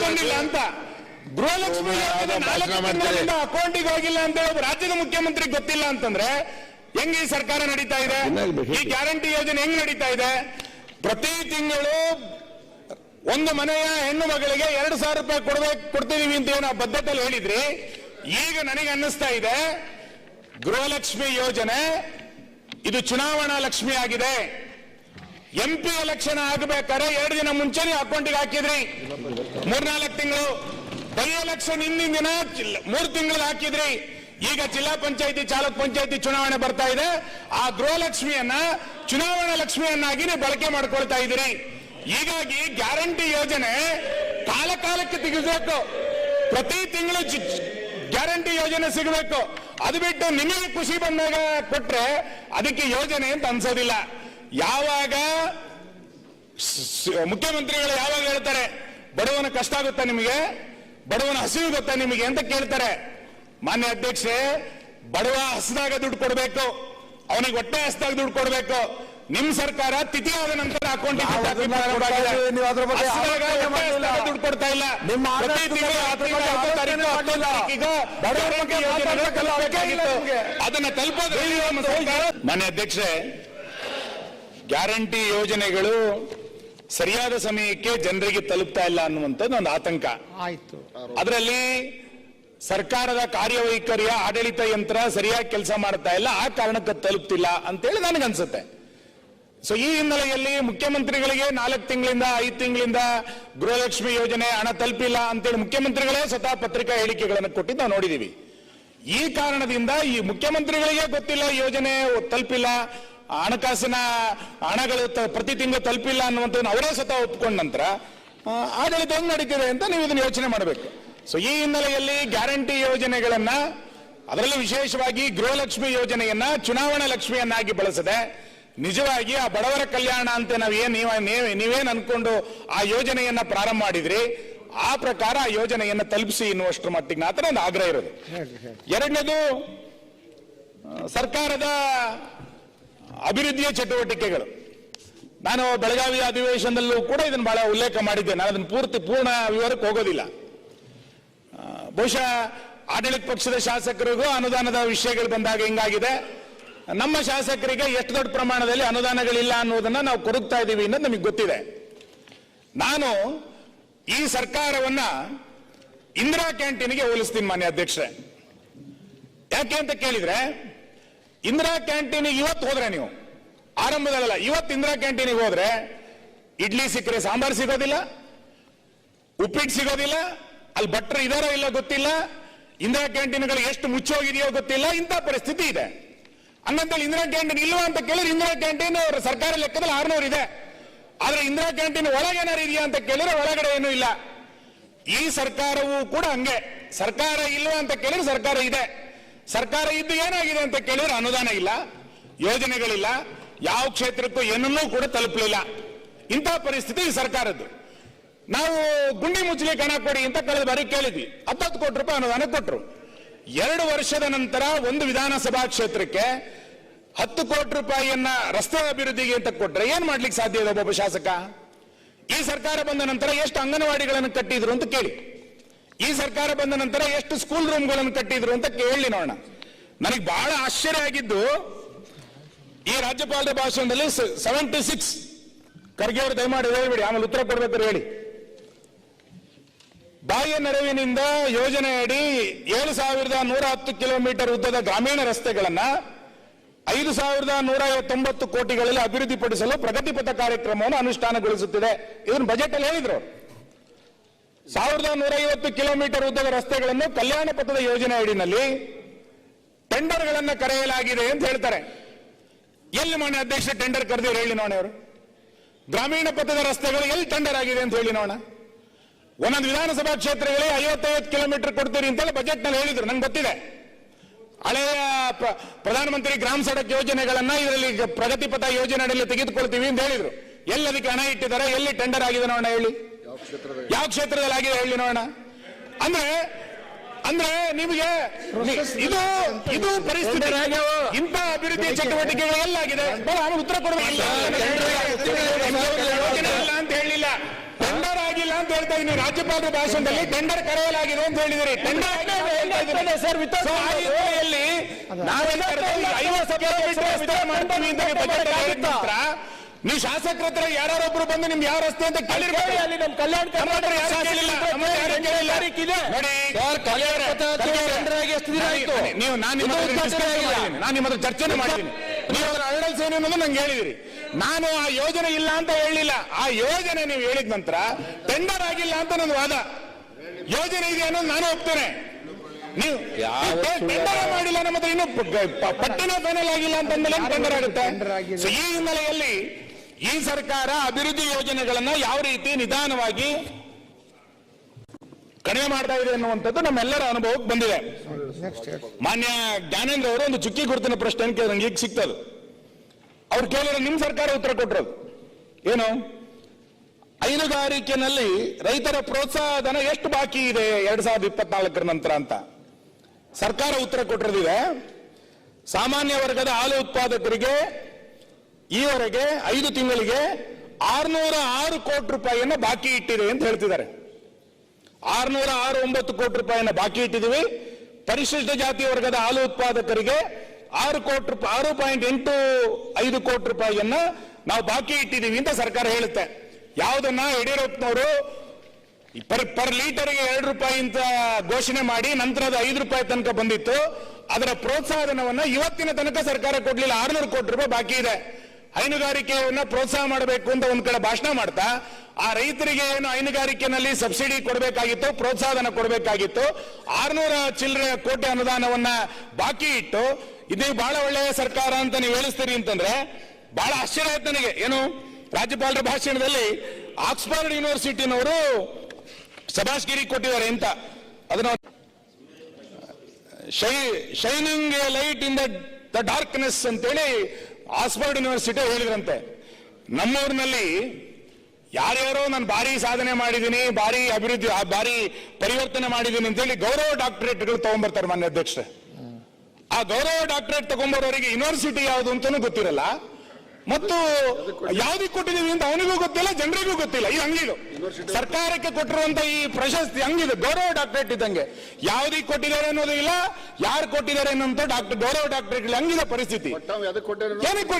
ಬಂದಿಲ್ಲ ಅಂತ. ಗೃಹಲಕ್ಷ್ಮಿ ಯೋಜನೆ ನಾಲ್ಕು ಅಕೌಂಟಿಗೆ ಹೋಗಿಲ್ಲ ಅಂತ ರಾಜ್ಯದ ಮುಖ್ಯಮಂತ್ರಿ ಗೊತ್ತಿಲ್ಲ ಅಂತಂದ್ರೆ ಹೆಂಗ್ ಈ ಸರ್ಕಾರ ನಡೀತಾ ಇದೆ? ಈ ಗ್ಯಾರಂಟಿ ಯೋಜನೆ ಹೆಂಗ್ ನಡೀತಾ ಇದೆ? ಪ್ರತಿ ತಿಂಗಳು ಒಂದು ಮನೆಯ ಹೆಣ್ಣು ಮಗಳಿಗೆ ಎರಡು ಸಾವಿರ ರೂಪಾಯಿ ಕೊಡ್ಬೇಕು, ಕೊಡ್ತೀವಿ ಅಂತ ಏನೋ ಬದ್ಧತೆಯಲ್ಲಿ ಹೇಳಿದ್ರಿ, ಈಗ ನನಗೆ ಅನ್ನಿಸ್ತಾ ಇದೆ, ಗೃಹಲಕ್ಷ್ಮಿ ಯೋಜನೆ, ಇದು ಚುನಾವಣಾ ಲಕ್ಷ್ಮಿ ಆಗಿದೆ. ಎಂ ಪಿ ಎಲೆಕ್ಷನ್ ಆಗಬೇಕಾದ್ರೆ ಎರಡು ದಿನ ಮುಂಚೆನೆ ಅಕೌಂಟಿಗೆ ಹಾಕಿದ್ರಿ. ಮೂರ್ನಾಲ್ಕು ತಿಂಗಳು. ಬೈ ಎಲೆಕ್ಷನ್ ಹಿಂದಿನ ದಿನ ಮೂರು ತಿಂಗಳು ಹಾಕಿದ್ರಿ. ಈಗ ಜಿಲ್ಲಾ ಪಂಚಾಯತಿ ಚಾಲಕ್ ಪಂಚಾಯತಿ ಚುನಾವಣೆ ಬರ್ತಾ ಇದೆ. ಆ ಗೃಹಲಕ್ಷ್ಮಿಯನ್ನ, ಚುನಾವಣಾ ಲಕ್ಷ್ಮಿಯನ್ನಾಗಿ ನೀವು ಬಳಕೆ ಮಾಡ್ಕೊಳ್ತಾ ಇದ್ದೀರಿ. ಹೀಗಾಗಿ ಗ್ಯಾರಂಟಿ ಯೋಜನೆ ಕಾಲಕಾಲಕ್ಕೆ ಕಾಲಕ್ಕೆ ಪ್ರತಿ ತಿಂಗಳು ಗ್ಯಾರಂಟಿ ಯೋಜನೆ ಸಿಗಬೇಕು. ಅದು ಬಿಟ್ಟು ನಿಮಗೆ ಖುಷಿ ಬಂದಾಗ ಕೊಟ್ರೆ ಅದಕ್ಕೆ ಯೋಜನೆ ಅಂತ ಅನ್ಸೋದಿಲ್ಲ. ಯಾವಾಗ ಮುಖ್ಯಮಂತ್ರಿಗಳು ಯಾವಾಗ ಹೇಳ್ತಾರೆ, ಬಡವನ ಕಷ್ಟ ಆಗುತ್ತಾ ನಿಮಗೆ? ಬಡವನ ಹಸಿವು ಗೊತ್ತಾ ನಿಮಗೆ ಅಂತ ಕೇಳ್ತಾರೆ. ಮಾನ್ಯ ಅಧ್ಯಕ್ಷೆ ಬಡವ ಹಸಿದಾಗ ದುಡ್ಡು ಕೊಡಬೇಕು, ಅವನಿಗೆ ಹೊಟ್ಟೆ ಹಸಿದಾಗ ದುಡ್ಡು ಕೊಡಬೇಕು. ನಿಮ್ ಸರ್ಕಾರ ತಿಥಿ ಆದ ನಂತರ ಅಕೌಂಟ್. ದುಡ್ಡು ಕೊಡ್ತಾ ಇಲ್ಲ. ನಿಮ್ಮ ಅದನ್ನ ಸರ್ಕಾರ. ಮಾನ್ಯ ಅಧ್ಯಕ್ಷೆ ಗ್ಯಾರಂಟಿ ಯೋಜನೆಗಳು ಸರಿಯಾದ ಸಮಯಕ್ಕೆ ಜನರಿಗೆ ತಲುಪ್ತಾ ಇಲ್ಲ ಅನ್ನುವಂಥದ್ದು ಒಂದು ಆತಂಕ. ಆಯ್ತು. ಅದರಲ್ಲಿ ಸರ್ಕಾರದ ಕಾರ್ಯವೈಖರಿಯ ಆಡಳಿತ ಯಂತ್ರ ಸರಿಯಾಗಿ ಕೆಲಸ ಮಾಡ್ತಾ ಇಲ್ಲ ಆ ಕಾರಣಕ್ಕೆ ತಲುಪ್ತಿಲ್ಲ ಅಂತೇಳಿ ನನಗನ್ಸುತ್ತೆ. ಸೊ ಈ ಹಿನ್ನೆಲೆಯಲ್ಲಿ ಮುಖ್ಯಮಂತ್ರಿಗಳಿಗೆ ನಾಲ್ಕು ತಿಂಗಳಿಂದ, ಐದು ತಿಂಗಳಿಂದ ಗೃಹಲಕ್ಷ್ಮಿ ಯೋಜನೆ ಹಣ ತಲುಪಿಲ್ಲ ಅಂತೇಳಿ ಮುಖ್ಯಮಂತ್ರಿಗಳೇ ಸ್ವತಃ ಪತ್ರಿಕಾ ಹೇಳಿಕೆಗಳನ್ನು ಕೊಟ್ಟಿದ್ದು ನಾವು ನೋಡಿದೀವಿ. ಈ ಕಾರಣದಿಂದ ಈ ಮುಖ್ಯಮಂತ್ರಿಗಳಿಗೆ ಗೊತ್ತಿಲ್ಲ ಯೋಜನೆ ತಲುಪಿಲ್ಲ, ಹಣಕಾಸಿನ ಹಣಗಳು ಪ್ರತಿ ತಿಂಗಳು ತಲುಪಿಲ್ಲ ಅನ್ನುವಂಥದ್ದನ್ನು ಅವರೇ ಸ್ವತಃ ಒಪ್ಕೊಂಡ ನಂತರ ಆಡಳಿತ ಹೆಂಗ್ ನಡೀತಿದೆ ಅಂತ ನೀವು ಇದನ್ನ ಯೋಚನೆ ಮಾಡಬೇಕು. ಸೊ ಈ ಹಿನ್ನೆಲೆಯಲ್ಲಿ ಗ್ಯಾರಂಟಿ ಯೋಜನೆಗಳನ್ನ, ಅದರಲ್ಲೂ ವಿಶೇಷವಾಗಿ ಗೃಹಲಕ್ಷ್ಮಿ ಯೋಜನೆಯನ್ನ ಚುನಾವಣಾ ಲಕ್ಷ್ಮಿಯನ್ನಾಗಿ ಬಳಸದೆ ನಿಜವಾಗಿ ಆ ಬಡವರ ಕಲ್ಯಾಣ ಅಂತ ನಾವು ಏನು ನೀವ ನೀವೇ ನೀವೇನ್ ಅನ್ಕೊಂಡು ಆ ಯೋಜನೆಯನ್ನ ಪ್ರಾರಂಭ ಮಾಡಿದ್ರಿ? ಆ ಪ್ರಕಾರ ಆ ಯೋಜನೆಯನ್ನ ತಲುಪಿಸಿ ಎನ್ನುವಷ್ಟರ ಮಟ್ಟಿಗೆ ಮಾತ್ರ ಒಂದು ಆಗ್ರಹ ಇರೋದು. ಎರಡನೇದು ಸರ್ಕಾರದ ಅಭಿವೃದ್ಧಿಯ ಚಟುವಟಿಕೆಗಳು. ನಾನು ಬೆಳಗಾವಿ ಅಧಿವೇಶನದಲ್ಲೂ ಕೂಡ ಇದನ್ನು ಬಹಳ ಉಲ್ಲೇಖ ಮಾಡಿದ್ದೆ. ನಾನು ಅದನ್ನು ಪೂರ್ತಿ ಪೂರ್ಣ ವಿವರಕ್ಕೆ ಹೋಗೋದಿಲ್ಲ. ಬಹುಶಃ ಆಡಳಿತ ಪಕ್ಷದ ಶಾಸಕರಿಗೂ ಅನುದಾನದ ವಿಷಯಗಳು ಬಂದಾಗ ಹಿಂಗಾಗಿದೆ. ನಮ್ಮ ಶಾಸಕರಿಗೆ ಎಷ್ಟು ದೊಡ್ಡ ಪ್ರಮಾಣದಲ್ಲಿ ಅನುದಾನಗಳಿಲ್ಲ ಅನ್ನೋದನ್ನ ನಾವು ಕೊರಗ್ತಾ ಇದ್ದೀವಿ ಅನ್ನೋದು ನಮಗೆ ಗೊತ್ತಿದೆ. ನಾನು ಈ ಸರ್ಕಾರವನ್ನ ಇಂದಿರಾ ಕ್ಯಾಂಟೀನ್ಗೆ ಹೋಲಿಸ್ತೀನಿ ಮಾನ್ಯ ಅಧ್ಯಕ್ಷರೇ. ಯಾಕೆ ಅಂತ ಕೇಳಿದ್ರೆ, ಇಂದಿರಾ ಕ್ಯಾಂಟೀನ್ ಇವತ್ತು ಹೋದ್ರೆ ನೀವು ಆರಂಭದಲ್ಲ ಇವತ್ತು ಇಂದಿರಾ ಕ್ಯಾಂಟೀನಿಗೆ ಹೋದ್ರೆ ಇಡ್ಲಿ ಸಿಕ್ಕರೆ ಸಾಂಬಾರ್ ಸಿಗೋದಿಲ್ಲ, ಉಪ್ಪಿಟ್ಟು ಸಿಗೋದಿಲ್ಲ, ಅಲ್ಲಿ ಭಟ್ರು ಇದಾರೋ ಇಲ್ಲ ಗೊತ್ತಿಲ್ಲ, ಇಂದಿರಾ ಕ್ಯಾಂಟೀನ್ಗಳು ಎಷ್ಟು ಮುಚ್ಚೋಗಿದೆಯೋ ಗೊತ್ತಿಲ್ಲ, ಇಂಥ ಪರಿಸ್ಥಿತಿ ಇದೆ. ಹಂಗಂತೇಳಿ ಇಂದಿರಾ ಕ್ಯಾಂಟೀನ್ ಇಲ್ವಾ ಅಂತ ಕೇಳಿದ್ರೆ ಇಂದಿರಾ ಕ್ಯಾಂಟೀನ್ ಸರ್ಕಾರ ಲೆಕ್ಕದಲ್ಲಿ ಆರ್ನೂರು ಇದೆ. ಆದ್ರೆ ಇಂದಿರಾ ಕ್ಯಾಂಟೀನ್ ಒಳಗೇನಾರು ಇದೆಯಾ ಅಂತ ಕೇಳಿದ್ರೆ ಒಳಗಡೆ ಏನೂ ಇಲ್ಲ. ಈ ಸರ್ಕಾರವೂ ಕೂಡ ಹಂಗೆ. ಸರ್ಕಾರ ಇಲ್ವಾ ಅಂತ ಕೇಳಿದ್ರೆ ಸರ್ಕಾರ ಇದೆ. ಸರ್ಕಾರ ಇದ್ದು ಏನಾಗಿದೆ ಅಂತ ಕೇಳಿದ್ರೆ ಅನುದಾನ ಇಲ್ಲ, ಯೋಜನೆಗಳಿಲ್ಲ, ಯಾವ ಕ್ಷೇತ್ರಕ್ಕೂ ಏನನ್ನೂ ಕೂಡ ತಲುಪಲಿಲ್ಲ. ಇಂಥ ಪರಿಸ್ಥಿತಿ ಈ ಸರ್ಕಾರದ್ದು. ನಾವು ಗುಂಡಿ ಮುಚ್ಚಲಿಕ್ಕೆ ಹಣ ಕೊಡಿ ಅಂತ ಕಳೆದ ಬಾರಿ ಕೇಳಿದ್ವಿ. ಹತ್ತತ್ತು ಕೋಟಿ ರೂಪಾಯಿ ಅನುದಾನ ಕೊಟ್ಟರು ಎರಡು ವರ್ಷದ ನಂತರ ಒಂದು ವಿಧಾನಸಭಾ ಕ್ಷೇತ್ರಕ್ಕೆ ಹತ್ತು ಕೋಟಿ ರೂಪಾಯಿಯನ್ನ ರಸ್ತೆ ಅಭಿವೃದ್ಧಿಗೆ ಅಂತ ಕೊಟ್ರೆ ಏನ್ ಮಾಡ್ಲಿಕ್ಕೆ ಸಾಧ್ಯ ಇದೆ ಒಬ್ಬ ಶಾಸಕ? ಈ ಸರ್ಕಾರ ಬಂದ ನಂತರ ಎಷ್ಟು ಅಂಗನವಾಡಿಗಳನ್ನು ಕಟ್ಟಿದ್ರು ಅಂತ ಕೇಳಿ. ಈ ಸರ್ಕಾರ ಬಂದ ನಂತರ ಎಷ್ಟು ಸ್ಕೂಲ್ ರೂಮ್ಗಳನ್ನು ಕಟ್ಟಿದ್ರು ಅಂತ ಕೇಳಿ ನೋಡೋಣ. ನನಗೆ ಬಹಳ ಆಶ್ಚರ್ಯ ಆಗಿದ್ದು, ಈ ರಾಜ್ಯಪಾಲರ ಭಾಷಣದಲ್ಲಿ ಸೆವೆಂಟಿ ಸಿಕ್ಸ್ ಖರ್ಗೆ ಅವರು ದಯಮಾಡಿ ಹೇಳ್ಬಿಡಿ, ಆಮೇಲೆ ಉತ್ತರ ಕೊಡ್ಬೇಕಾದ್ರೆ ಹೇಳಿ. ಬಾಹ್ಯ ನೆರವಿನಿಂದ ಯೋಜನೆಯಡಿ ಏಳು ಸಾವಿರದ ನೂರ ಹತ್ತು ಕಿಲೋಮೀಟರ್ ಉದ್ದದ ಗ್ರಾಮೀಣ ರಸ್ತೆಗಳನ್ನು ಐದು ಸಾವಿರದ ನೂರ ತೊಂಬತ್ತು ಕೋಟಿಗಳಲ್ಲಿ ಅಭಿವೃದ್ಧಿಪಡಿಸಲು ಪ್ರಗತಿಪಥ ಕಾರ್ಯಕ್ರಮವನ್ನು ಅನುಷ್ಠಾನಗೊಳಿಸುತ್ತಿದೆ. ಇದನ್ನು ಬಜೆಟ್ ಅಲ್ಲಿ ಹೇಳಿದ್ರು. ಸಾವಿರದ ನೂರ ಐವತ್ತು ಕಿಲೋಮೀಟರ್ ಉದ್ದದ ರಸ್ತೆಗಳನ್ನು ಕಲ್ಯಾಣ ಪಥದ ಯೋಜನೆ ಅಡಿನಲ್ಲಿ ಟೆಂಡರ್ಗಳನ್ನು ಕರೆಯಲಾಗಿದೆ ಅಂತ ಹೇಳ್ತಾರೆ. ಎಲ್ಲಿ ಮಾನ್ಯ ಅಧ್ಯಕ್ಷ ಟೆಂಡರ್ ಕರೆದಿರು ಹೇಳಿ ನೋಣ ಅವರು. ಗ್ರಾಮೀಣ ಪಥದ ರಸ್ತೆಗಳು ಎಲ್ಲಿ ಟೆಂಡರ್ ಆಗಿದೆ ಅಂತ ಹೇಳಿ ನೋಡ ಒಂದೊಂದು ವಿಧಾನಸಭಾ ಕ್ಷೇತ್ರಗಳಿಗೆ ಐವತ್ತೈವತ್ತು ಕಿಲೋಮೀಟರ್ ಕೊಡ್ತೀರಿ ಅಂತೆಲ್ಲ ಬಜೆಟ್ನಲ್ಲಿ ಹೇಳಿದ್ರು ನಂಗೆ ಗೊತ್ತಿದೆ. ಹಳೆಯ ಪ್ರ- ಪ್ರಧಾನಮಂತ್ರಿ ಗ್ರಾಮ ಸಡಕ್ ಯೋಜನೆಗಳನ್ನ ಇದರಲ್ಲಿ ಪ್ರಗತಿಪಥ ಯೋಜನೆ ಅಡಿಯಲ್ಲಿ ತೆಗೆದುಕೊಳ್ತೀವಿ ಅಂತ ಹೇಳಿದ್ರು. ಎಲ್ಲದಕ್ಕೆ ಹಣ ಇಟ್ಟಿದ್ದಾರೆ ಎಲ್ಲಿ ಟೆಂಡರ್ ಆಗಿದೆ ನೋಡೋಣ ಹೇಳಿ. ಯಾವ ಕ್ಷೇತ್ರದಲ್ಲಿ? ಆಗಿದೆ ಹೇಳಿ ನೋಡೋಣ. ಅಂದ್ರೆ ಅಂದ್ರೆ ನಿಮಗೆ ಇದು ಇದು ಪರಿಸ್ಥಿತಿ. ಇಂಥ ಅಭಿವೃದ್ಧಿ ಚಟುವಟಿಕೆಗಳು ಎಲ್ಲಾಗಿದೆ? ಉತ್ತರ ಕೊಡಬೇಕಿಲ್ಲ ಅಂತ ಹೇಳಿಲ್ಲ. ಟೆಂಡರ್ ಆಗಿಲ್ಲ ಅಂತ ಹೇಳ್ತಾ ಇದ್ದೀನಿ. ರಾಜ್ಯಪಾಲರ ಭಾಷಣದಲ್ಲಿ ಟೆಂಡರ್ ಕರೆಯಲಾಗಿದೆ ಅಂತ ಹೇಳಿದಿರಿ. ಟೆಂಡರ್ ನೀವು ಶಾಸಕರ ಹತ್ರ ಯಾರೊಬ್ರು ಬಂದು ನಿಮ್ಗೆ ಯಾವ ರಸ್ತೆ ಅಂತ ಕೇಳಿರ್ಬೋದು ಅಲ್ಲಿ ನಮ್ಮ ಕಲ್ಯಾಣ. ನೋಡಿ? ನೀವು- ನಾನು ನಿಮ್ಮ. ನಾನು ನಿಮ್ಮ ಹತ್ರ ಚರ್ಚೆನೂ ಮಾಡಿದ್ದೀನಿ. ನೀವು ಅದರ ಅರಳಲ್ಸ್ ಏನು ಅನ್ನೋದು ನಂಗೆ ಹೇಳಿದಿರಿ. ನಾನು ಆ ಯೋಜನೆ ಇಲ್ಲ ಅಂತ ಹೇಳಿಲ್ಲ. ಆ ಯೋಜನೆ ನೀವು ಹೇಳಿದ ನಂತರ ಟೆಂಡರ್ ಆಗಿಲ್ಲ ಅಂತ ನನ್ನ ವಾದ. ಯೋಜನೆ ಇದೆ ಅನ್ನೋದು ನಾನು ಒಪ್ತೇನೆ. ನೀವು ಟೆಂಡರ್ ಮಾಡಿಲ್ಲ ನಮ್ಮ ಹತ್ರ ಇನ್ನು ಪಟ್ಟಿನ ಫೈನಲ್ ಆಗಿಲ್ಲ ಅಂತಂದ್ರೆ ಟೆಂಡರ್ ಆಗುತ್ತೆ? ಈ ಹಿನ್ನೆಲೆಯಲ್ಲಿ ಈ ಸರ್ಕಾರ ಅಭಿವೃದ್ಧಿ ಯೋಜನೆಗಳನ್ನ ಯಾವ ರೀತಿ ನಿಧಾನವಾಗಿ ಕಡಿಮೆ ಮಾಡ್ತಾ ಇದೆ ಅನ್ನುವಂಥದ್ದು ನಮ್ಮೆಲ್ಲರ ಅನುಭವಕ್ಕೆ ಬಂದಿದೆ. ಮಾನ್ಯ ಜ್ಞಾನೇಂದ್ರ ಅವರು ಒಂದು ಚುಕ್ಕಿ ಗುರುತಿನ ಪ್ರಶ್ನೆ ಕೇಳಿದ್ರೆ ನಂಗೆ ಈಗ ಸಿಗ್ತದೆ ಅವ್ರು ಕೇಳಿದ್ರೆ ನಿಮ್ಮ ಸರ್ಕಾರ ಉತ್ತರ ಕೊಟ್ಟರು ಏನು? ಹೈನುಗಾರಿಕೆನಲ್ಲಿ ರೈತರ ಪ್ರೋತ್ಸಾಹ ಧನ ಎಷ್ಟು ಬಾಕಿ ಇದೆ ಎರಡ್ ಸಾವಿರದ ಇಪ್ಪತ್ನಾಲ್ಕರ ನಂತರ ಅಂತ. ಸರ್ಕಾರ ಉತ್ತರ ಕೊಟ್ಟಿರೋದಿದೆ. ಸಾಮಾನ್ಯ ವರ್ಗದ ಹಾಲು ಉತ್ಪಾದಕರಿಗೆ ಈವರೆಗೆ ಐದು ತಿಂಗಳಿಗೆ ಆರ್ನೂರ ಆರು ಕೋಟಿ ರೂಪಾಯಿಯನ್ನು ಬಾಕಿ ಇಟ್ಟಿದೆ ಅಂತ ಹೇಳ್ತಿದ್ದಾರೆ. ಆರ್ನೂರ ಆರು ಒಂಬತ್ತು ಕೋಟಿ ರೂಪಾಯಿಯನ್ನು ಬಾಕಿ ಇಟ್ಟಿದ್ದೀವಿ. ಪರಿಶಿಷ್ಟ ಜಾತಿ ವರ್ಗದ ಹಾಲು ಉತ್ಪಾದಕರಿಗೆ ಆರು ಕೋಟಿ ರೂಪಾಯಿ ಆರು ಪಾಯಿಂಟ್ ಎಂಟು ಐದು ಕೋಟಿ ರೂಪಾಯಿಯನ್ನ ನಾವು ಬಾಕಿ ಇಟ್ಟಿದ್ದೀವಿ ಅಂತ ಸರ್ಕಾರ ಹೇಳುತ್ತೆ. ಯಾವುದನ್ನ ಯಡಿಯೂರಪ್ಪನವರು ಪರ್ ಪರ್ ಲೀಟರ್ಗೆ ಎರಡು ರೂಪಾಯಿ ಅಂತ ಘೋಷಣೆ ಮಾಡಿ ನಂತರ ಅದು ಐದು ರೂಪಾಯಿ ತನಕ ಬಂದಿತ್ತು. ಅದರ ಪ್ರೋತ್ಸಾಹನವನ್ನು ಇವತ್ತಿನ ತನಕ ಸರ್ಕಾರ ಕೊಡ್ಲಿಲ್ಲ. ಆರ್ನೂರು ಕೋಟಿ ರೂಪಾಯಿ ಬಾಕಿ ಇದೆ. ಹೈನುಗಾರಿಕೆಯನ್ನ ಪ್ರೋತ್ಸಾಹ ಮಾಡಬೇಕು ಅಂತ ಒಂದ್ ಕಡೆ ಭಾಷಣ ಮಾಡ್ತಾ ಆ ರೈತರಿಗೆ ಏನು ಹೈನುಗಾರಿಕೆನಲ್ಲಿ ಸಬ್ಸಿಡಿ ಕೊಡಬೇಕಾಗಿತ್ತು, ಪ್ರೋತ್ಸಾಹನ ಕೊಡಬೇಕಾಗಿತ್ತು, ಆರ್ನೂರ ಚಿಲ್ಲರೆ ಕೋಟಿ ಅನುದಾನವನ್ನ ಬಾಕಿ ಇಟ್ಟು, ಇದು ಬಹಳ ಒಳ್ಳೆಯ ಸರ್ಕಾರ ಅಂತ ನೀವು ಹೇಳಿಸ್ತೀರಿ ಅಂತಂದ್ರೆ, ಬಹಳ ಆಶ್ಚರ್ಯ ಆಯ್ತು ನನಗೆ. ಏನು? ರಾಜ್ಯಪಾಲರ ಭಾಷಣದಲ್ಲಿ ಆಕ್ಸ್ಫರ್ಡ್ ಯೂನಿವರ್ಸಿಟಿನವರು ಸಭಾಷ್ಗಿರಿ ಕೊಟ್ಟಿದ್ದಾರೆ ಅಂತ. ಅದನ್ನ shining light in the darkness ಅಂತೇಳಿ ಆಕ್ಸ್ಫರ್ಡ್ ಯೂನಿವರ್ಸಿಟಿ ಹೇಳಿದ್ರಂತೆ. ನಮ್ಮೂರಿನಲ್ಲಿ ಯಾರ್ಯಾರೋ ನಾನು ಭಾರಿ ಸಾಧನೆ ಮಾಡಿದ್ದೀನಿ, ಭಾರಿ ಅಭಿವೃದ್ಧಿ ಭಾರಿ ಪರಿವರ್ತನೆ ಮಾಡಿದ್ದೀನಿ ಅಂತೇಳಿ ಗೌರವ ಡಾಕ್ಟರೇಟ್ಗಳು ತಗೊಂಡ್ಬರ್ತಾರೆ ಮಾನ್ಯ ಅಧ್ಯಕ್ಷರೇ. ಆ ಗೌರವ ಡಾಕ್ಟರೇಟ್ ತಗೊಂಬರೋರಿಗೆ ಯೂನಿವರ್ಸಿಟಿ ಯಾವುದು ಅಂತಾನೂ ಗೊತ್ತಿರಲ್ಲ. ಮತ್ತು ಯಾವ್ದಕ್ಕೆ ಕೊಟ್ಟಿದ್ದೀವಿ ಅಂತ ಅವನಿಗೂ ಗೊತ್ತಿಲ್ಲ ಜನರಿಗೂ ಗೊತ್ತಿಲ್ಲ. ಇದು ಹಂಗಿದು. ಸರ್ಕಾರಕ್ಕೆ ಕೊಟ್ಟಿರುವಂತ ಈ ಪ್ರಶಸ್ತಿ ಹಂಗಿದೆ. ಗೌರವ ಡಾಕ್ಟರೇಟ್ ಇದ್ದಂಗೆ. ಯಾವ್ದಕ್ಕೆ ಕೊಟ್ಟಿದ್ದಾರೆ ಅನ್ನೋದು ಇಲ್ಲ ಯಾರು ಕೊಟ್ಟಿದ್ದಾರೆ ಅನ್ನೋಂಥ ಡಾಕ್ಟರ್ ಗೌರವ ಡಾಕ್ಟರೇಟ್ ಹಂಗಿದೆ ಪರಿಸ್ಥಿತಿ. ಏನಕ್ಕೆ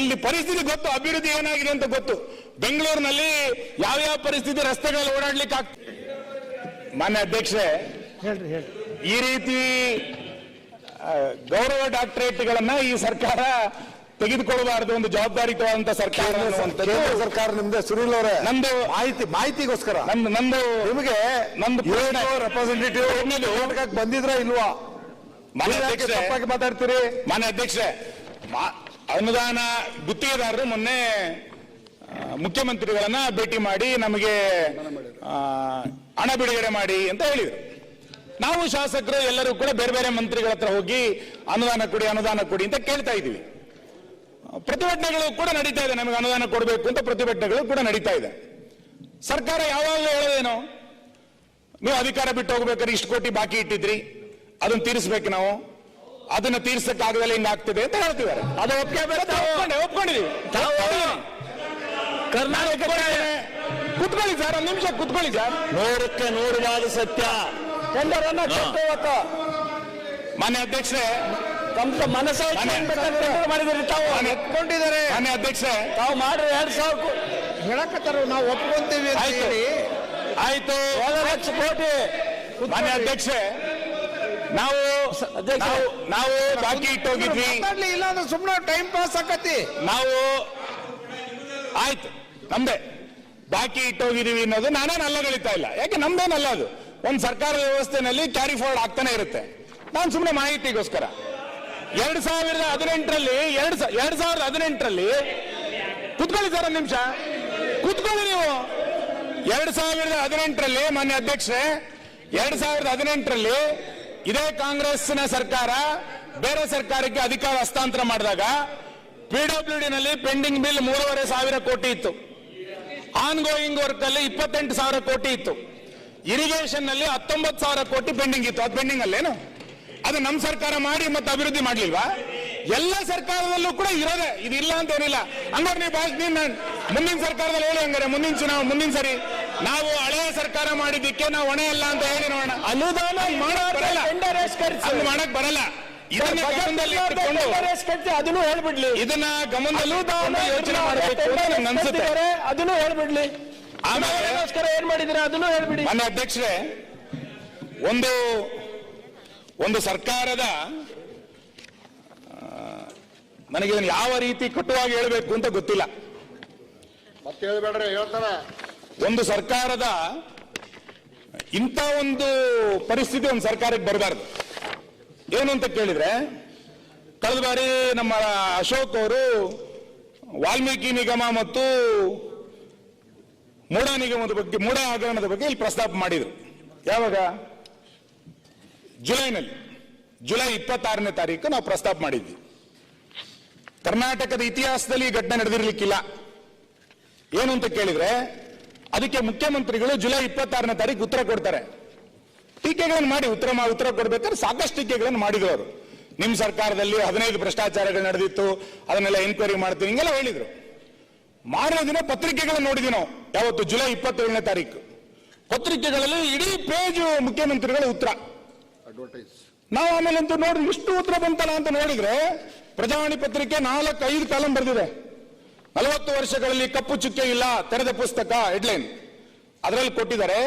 ಇಲ್ಲಿ ಪರಿಸ್ಥಿತಿ ಗೊತ್ತು ಅಭಿವೃದ್ಧಿ ಏನಾಗಿದೆ ಅಂತ ಗೊತ್ತು. ಬೆಂಗಳೂರಿನಲ್ಲಿ ಯಾವ್ಯಾವ ಪರಿಸ್ಥಿತಿ ರಸ್ತೆಗಳಲ್ಲಿ ಓಡಾಡ್ಲಿಕ್ಕೆ ಆಗ್ತದೆ ಮಾನ್ಯ ಅಧ್ಯಕ್ಷೆ ಈ ರೀತಿ ಗೌರವ ಡಾಕ್ಟರೇಟ್ಗಳನ್ನ ಈ ಸರ್ಕಾರ ತೆಗೆದುಕೊಳ್ಳಬಾರದು ಒಂದು ಜವಾಬ್ದಾರಿತವಾದಂತ ಸರ್ಕಾರ ಕೇಂದ್ರ ಸರ್ಕಾರ ನಿಮ್ದೆ ಸುನಿಲ್ ಅವರೇ. ನಂದು ಮಾಹಿತಿ ಮಾಹಿತಿಗೋಸ್ಕರ. ನಂದು ನಂದು ನಿಮಗೆ ನಂದು. ರೆಪ್ರೆಸೆಂಟೇಟಿವ್ ಕರ್ನಾಟಕಕ್ಕೆ ಬಂದಿದ್ರಾ ಇಲ್ವಾ? ಮಾನ್ಯ ಅಧ್ಯಕ್ಷರೇ ತಪ್ಪಾಗಿ ಮಾತಾಡ್ತೀರಿ. ಮಾನ್ಯ ಅಧ್ಯಕ್ಷರೇ ಮಾ- ಅನುದಾನ ಗುತ್ತಿಗೆದಾರರು ಮೊನ್ನೆ ಮುಖ್ಯಮಂತ್ರಿಗಳನ್ನ ಭೇಟಿ ಮಾಡಿ ನಮಗೆ ಹಣ ಬಿಡುಗಡೆ ಮಾಡಿ ಅಂತ ಹೇಳಿದರು. ನಾವು ಶಾಸಕರು ಎಲ್ಲರೂ ಕೂಡ ಬೇರೆ ಬೇರೆ ಮಂತ್ರಿಗಳ ಹತ್ರ ಹೋಗಿ ಅನುದಾನ ಕೊಡಿ ಅನುದಾನ ಕೊಡಿ ಅಂತ ಕೇಳ್ತಾ ಇದ್ದೀವಿ. ಪ್ರತಿಭಟನೆಗಳು ಕೂಡ ನಡೀತಾ ಇದೆ ನಮಗೆ ಅನುದಾನ ಕೊಡಬೇಕು ಅಂತ ಪ್ರತಿಭಟನೆಗಳು ಕೂಡ ನಡೀತಾ ಇದೆ. ಸರ್ಕಾರ ಯಾವಾಗಲೂ ಹೇಳೋದೇನು? ನೀವು ಅಧಿಕಾರ ಬಿಟ್ಟು ಹೋಗ್ಬೇಕಾದ್ರೆ ಇಷ್ಟು ಕೋಟಿ ಬಾಕಿ ಇಟ್ಟಿದ್ರಿ ಅದನ್ನ ತೀರಿಸ್ಬೇಕು ನಾವು. ಅದನ್ನ ತೀರ್ಸಕ್ಕಾಗದಲ್ಲ ಹಿಂಗ ಆಗ್ತದೆ ಅಂತ ಹೇಳ್ತಿದ್ದಾರೆ. ಅದು ಒಪ್ಕೊಂಡೆ ಒಪ್ಕೊಂಡಿದೀವಿ. ಕರ್ನಾಟಕ ಕುತ್ಕೊಳ್ಳಿ ಸರ್ ಒಂದ್ ನಿಮಿಷ ಕುತ್ಕೊಳ್ಳಿ ಸರ್. ನೂರಕ್ಕೆ ನೂರು ಸತ್ಯ. ಮಾನ್ಯ ಅಧ್ಯಕ್ಷರೇ ತಮ್ಮ ಮನೆ- ಟೆಂಡರ್ ಮಾಡಿದ್ರಿ ತಾವು. ಮನೆ- ಒಪ್ಕೊಂಡಿದ್ದಾರೆ ಮಾನ್ಯ ಅಧ್ಯಕ್ಷರೇ. ತಾವು ಮಾಡ್ರಿ ಎರಡ್ ಸಾವಿರ ಹೇಳಕತ್ತಾರ ನಾವು ಒಪ್ಕೊಂತೀವಿ ಅಂತ ಆಯ್ತು. ಹೇಳಿ. ಆಯ್ತು. ಏಳು ಲಕ್ಷ ಕೋಟಿ. ಮನೆ ಅಧ್ಯಕ್ಷೆ ನಾವು ನಾವು ನಾವು ಬಾಕಿ ಇಟ್ಟೋಗಿದ್ವಿ. ಇಲ್ಲ ಅಂದ್ರೆ ಸುಮ್ಮನೆ ಟೈಮ್ ಪಾಸ್ ಆಕತಿ ನಾವು ಆಯ್ತು. ನಮ್ದೇ. ಬಾಕಿ ಇಟ್ಟೋಗಿದೀವಿ ಅನ್ನೋದು ನಾನೇನು ಅಲ್ಲಗಳಿತಾ ಇಲ್ಲ. ಯಾಕೆ ನಮ್ದೇನಲ್ಲ ಅದು? ಒಂದು ಸರ್ಕಾರದ ವ್ಯವಸ್ಥೆನಲ್ಲಿ ಕ್ಯಾರಿ ಫಾರ್ವರ್ಡ್ ಆಗ್ತಾನೆ ಇರುತ್ತೆ. ನಾನು ಸುಮ್ಮನೆ ಮಾಹಿತಿಗೋಸ್ಕರ. ಎರಡ್ ಸಾವಿರದ ಹದಿನೆಂಟರಲ್ಲಿ, ಎರಡ್ ಎರಡ್ ಸಾವಿರದ ಹದಿನೆಂಟರಲ್ಲಿ, ಕುತ್ಕೊಳ್ಳಿ ಸರ್ ಒಂದು ನಿಮಿಷ. ಕುತ್ಕೊಳ್ಳಿ ನೀವು. ಎರಡ್ ಸಾವಿರದ ಹದಿನೆಂಟರಲ್ಲಿ, ಮಾನ್ಯ ಅಧ್ಯಕ್ಷರೇ, ಎರಡ್ ಸಾವಿರದ ಹದಿನೆಂಟರಲ್ಲಿ ಇದೇ ಕಾಂಗ್ರೆಸ್ನ ಸರ್ಕಾರ ಬೇರೆ ಸರ್ಕಾರಕ್ಕೆ ಅಧಿಕಾರ ಹಸ್ತಾಂತರ ಮಾಡಿದಾಗ ಪಿಡಬ್ಲ್ಯೂ ಡಿ ನಲ್ಲಿ ಪೆಂಡಿಂಗ್ ಬಿಲ್ ಮೂರುವರೆ ಸಾವಿರ ಕೋಟಿ ಇತ್ತು. ಆನ್ ಗೋಯಿಂಗ್ ವರ್ಕ್ ಅಲ್ಲಿ ಇಪ್ಪತ್ತೆಂಟು ಸಾವಿರ ಕೋಟಿ ಇತ್ತು. ಇರಿಗೇಷನ್ನಲ್ಲಿ ಹತ್ತೊಂಬತ್ತು ಸಾವಿರ ಕೋಟಿ ಪೆಂಡಿಂಗ್ ಇತ್ತು. ಅದು ಪೆಂಡಿಂಗ್ ಅಲ್ಲೇನು ಅದು ನಮ್ಮ ಸರ್ಕಾರ ಮಾಡಿ ಮತ್ತೆ ಅಭಿವೃದ್ಧಿ ಮಾಡ್ಲಿಲ್ವಾ? ಎಲ್ಲ ಸರ್ಕಾರದಲ್ಲೂ ಕೂಡ ಇರೋದೆ ಇದು ಇಲ್ಲ ಅಂತ ಏನಿಲ್ಲ. ಹಂಗಾರೆ ನೀವು ಭಾಷೆ ನೀನ್ ಮುಂದಿನ ಸರ್ಕಾರದಲ್ಲಿ ಹೇಳಿ ಹಂಗಾರೆ ಮುಂದಿನ ಚುನಾವ್ ಮುಂದಿನ ಸರಿ. ನಾವು ಹಳೆಯ ಸರ್ಕಾರ ಮಾಡಿದ್ದಕ್ಕೆ ನಾವು ಹೊಣೆ ಅಲ್ಲ ಅಂತ ಹೇಳಿ ನೋಡೋಣ. ಅನುದಾನ ಮಾಡಕ್ ಬರಲ್ಲ. ಮಾಡಕ್ ಬರಲ್ಲ. ಇದನ್ನ ಗಮನದಲ್ಲಿ ಅದನ್ನು ಹೇಳ್ಬಿಡ್ಲಿ. ಇದನ್ನ ಗಮನದಲ್ಲೂ ಯೋಚನೆ ಮಾಡಬೇಕು ಅನ್ಸುತ್ತೆ. ಅದನ್ನು ಹೇಳ್ಬಿಡ್ಲಿ. ಆಮೇಲೆ ಏನ್ ಮಾಡಿದ್ರೆ ಅದನ್ನು ಹೇಳ್ಬಿಡಿ. ನಮ್ಮ ಅಧ್ಯಕ್ಷರೇ ಒಂದು ಒಂದು ಸರ್ಕಾರದ ನನಗೆ ಇದನ್ನು ಯಾವ ರೀತಿ ಕಟುವಾಗಿ ಹೇಳಬೇಕು ಅಂತ ಗೊತ್ತಿಲ್ಲ. ಮತ್ತೆ ಹೇಳ್ಬೇಡ್ರಿ ಹೇಳ್ತಾರೆ. ಒಂದು ಸರ್ಕಾರದ ಇಂಥ ಒಂದು ಪರಿಸ್ಥಿತಿ ಒಂದು ಸರ್ಕಾರಕ್ಕೆ ಬರಬಾರ್ದು. ಏನು ಅಂತ ಕೇಳಿದ್ರೆ ಕಳೆದ ಬಾರಿ ನಮ್ಮ ಅಶೋಕ್ ಅವರು ವಾಲ್ಮೀಕಿ ನಿಗಮ ಮತ್ತು ಮೂಢ ನಿಗಮದ ಬಗ್ಗೆ ಮೂಢ ಹಗರಣದ ಬಗ್ಗೆ ಇಲ್ಲಿ ಪ್ರಸ್ತಾಪ ಮಾಡಿದ್ರು. ಯಾವಾಗ? ಜುಲೈನಲ್ಲಿ, ಜುಲೈ ಇಪ್ಪತ್ತಾರನೇ ತಾರೀಕು ನಾವು ಪ್ರಸ್ತಾಪ ಮಾಡಿದ್ವಿ. ಕರ್ನಾಟಕದ ಇತಿಹಾಸದಲ್ಲಿ ಈ ಘಟನೆ ನಡೆದಿರಲಿಕ್ಕಿಲ್ಲ. ಏನು ಅಂತ ಕೇಳಿದ್ರೆ, ಅದಕ್ಕೆ ಮುಖ್ಯಮಂತ್ರಿಗಳು ಜುಲೈ ಇಪ್ಪತ್ತಾರನೇ ತಾರೀಕು ಉತ್ತರ ಕೊಡ್ತಾರೆ. ಟೀಕೆಗಳನ್ನು ಮಾಡಿ, ಉತ್ತರ ಉತ್ತರ ಕೊಡ್ಬೇಕಾದ್ರೆ ಸಾಕಷ್ಟು ಟೀಕೆಗಳನ್ನು ಮಾಡಿದ್ರು ಅವರು ನಿಮ್ಮ ಸರ್ಕಾರದಲ್ಲಿ ಹದಿನೈದು ಭ್ರಷ್ಟಾಚಾರಗಳು ನಡೆದಿತ್ತು, ಅದನ್ನೆಲ್ಲ ಎನ್ಕ್ವೈರಿ ಮಾಡ್ತೀನಿ, ಹಿಂಗೆಲ್ಲ ಹೇಳಿದ್ರು. ಮಾರನೇ ದಿನ ಪತ್ರಿಕೆಗಳನ್ನು ನೋಡಿದ್ವಿ ನಾವು, ಯಾವತ್ತು? ಜುಲೈ ಇಪ್ಪತ್ತೇಳನೇ ತಾರೀಕು. ಪತ್ರಿಕೆಗಳಲ್ಲಿ ಇಡೀ ಪೇಜ್ ಮುಖ್ಯಮಂತ್ರಿಗಳ ಉತ್ತರ. ಅಡ್ವರ್ಟೈಸ್ ನಾವು ಆಮೇಲೆ ಅಂತ ನೋಡಿ ಇಷ್ಟು ಉತ್ತರ ಬಂತಲ್ಲ ಅಂತ ನೋಡಿದ್ರೆ ಪ್ರಜಾವಾಣಿ ಪತ್ರಿಕೆ ನಾಲ್ಕು ಐದು ಕಾಲಂ ಬರೆದಿದೆ. ನಲವತ್ತು ವರ್ಷಗಳಲ್ಲಿ ಕಪ್ಪು ಚುಕ್ಕೆ ಇಲ್ಲ, ತೆರೆದ ಪುಸ್ತಕ ಹೆಡ್ಲೈನ್ ಅದರಲ್ಲಿ ಕೊಟ್ಟಿದ್ದಾರೆ,